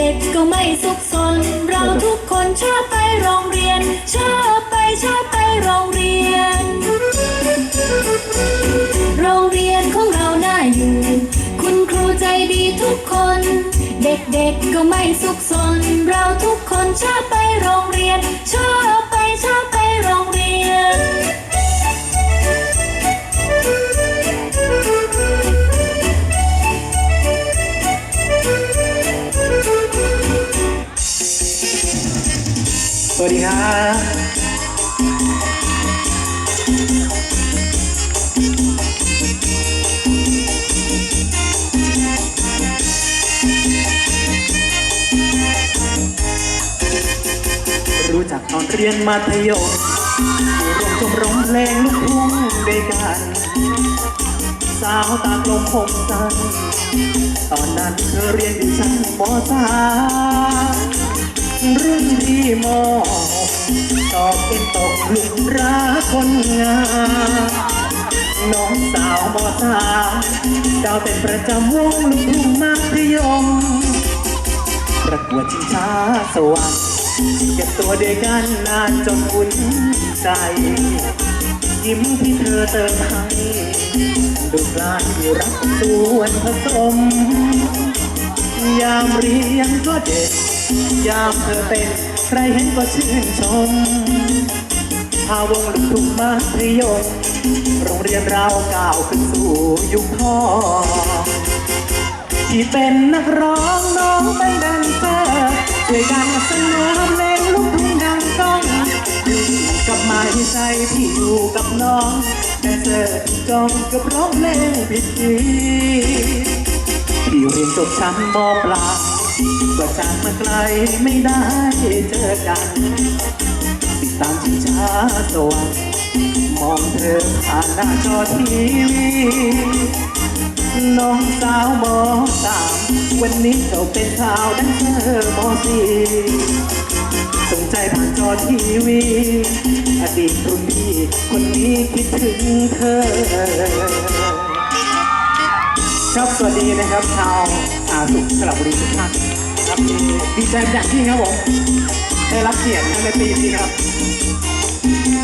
เด็กก็ไม่สุขสน เราทุกคนชอบไปโรงเรียน ชอบไปชอบไปโรงเรียน โรงเรียนของเราน่าอยู่ คุณครูใจดีทุกคน เด็กๆก็ไม่สุขสน เราทุกคนชอบไปโรงเรียน ชอบไปชอบไป สวัสดีครับรู้จักตอนเรียนมัธยมรวมชมรมเพลงลูกทุ่งด้วยกัน สาวตากลมผมสั้นตอนนั้นเธอเรียนอยู่ชั้นม .3 ขึ้นที่มอตอบเป็นตกหลุมรักคนงามน้องสาวมอสามดาวเป็นประจำวงลูกทุ่งมัธยม ประกวดชิงช้าสว่างแเก็บตัวเดียกันนานจนคุ้นใจ ยิ้มที่เธอเติมให้ดูกลานที่รักส่วนผสม ยามเรียนก็เด็ด ยามเธอเป็นใครเห็นก็ชื่นชมพาวงลูกทุ่งมัธยมโรงเรียนเราก้าวขึ้นสู่ยุคทองที่เป็นนักร้องน้องเป็นแดนเซอร์ช่วยกันสนอเพลงลูกทุ่งดังก้องอยู่กับไม้ใจที่อยู่กับน้องแดนเซอร์จองกับร้องเพลงผิดทีที่เรียนจบชั้นมปลาย ก็จากมาไกลไม่ได้เจอกันติดตามชิงช้าสวรรค์มองเธอผ่านหน้าจอทีวีน้องสาวมอสามวันนี้เจ้าเป็นสาวดันเซอมอสีสนใจผ่านจอทีวี อดีตรุ่นพี่คนนี้คิดถึงเธอ ครับสวัสดีนะครับชาวาสุขสลับบุรีสุขภาพครับดีใจอย่างยิ่งครับผมได้รับเกียรติในปีนี้ครับ